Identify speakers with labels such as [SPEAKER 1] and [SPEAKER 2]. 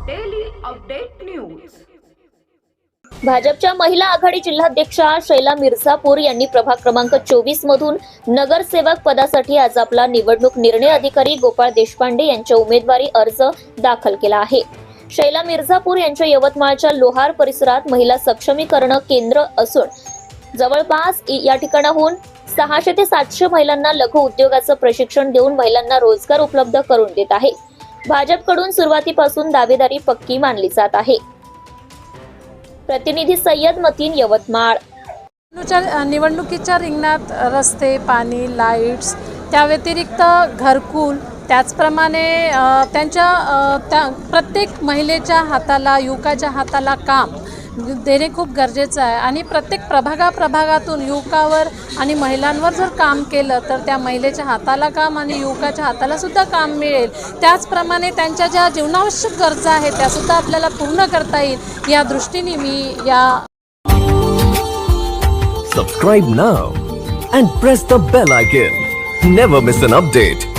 [SPEAKER 1] Update news
[SPEAKER 2] भाजपच्या महिला आघाडी जिल्हाध्यक्षा शैला मिर्झापूर यांनी प्रभाग क्रमांक चोवीस मधून नगरसेवक पदासाठी आज आपला निवडणूक निर्णय अधिकारी गोपाळ देशपांडे यांच्या उमेदवारी अर्ज दाखल केला आहे. शैला मिर्झापूर यांच्या यवतमाळच्या लोहार परिसरात महिला सक्षमीकरण केंद्र असून जवळपास या ठिकाणाहून सहाशे ते सातशे महिलांना लघु उद्योगाचं प्रशिक्षण देऊन महिलांना रोजगार उपलब्ध करून देत आहे. भाजपकडून सुरुवातीपासून दावेदारी पक्की मानली जात आहे. प्रतिनिधी सय्यद मतीन यवतमाळ.
[SPEAKER 3] निवडणुकीच्या निवडणुकीच्या रिंगणात रस्ते पाणी लाईट्स त्या व्यतिरिक्त घरकुल त्याचप्रमाणे त्यांच्या त्या प्रत्येक महिलेच्या हाताला युवकाच्या हाताला काम म्हणजे देणे खूप गरजेचं आहे. आणि प्रत्येक प्रभागा प्रभागातून युवकावर आणि महिलांवर जर काम केलं तर त्या महिलेच्या हाताला काम आणि युवकाच्या हाताला सुद्धा काम मिळेल. त्याचप्रमाणे त्यांच्या ज्या जीवनावश्यक गरजा आहेत त्यासुद्धा आपल्याला पूर्ण करता येईल. या दृष्टीने मी या
[SPEAKER 4] subscribe now and press the bell icon never miss an update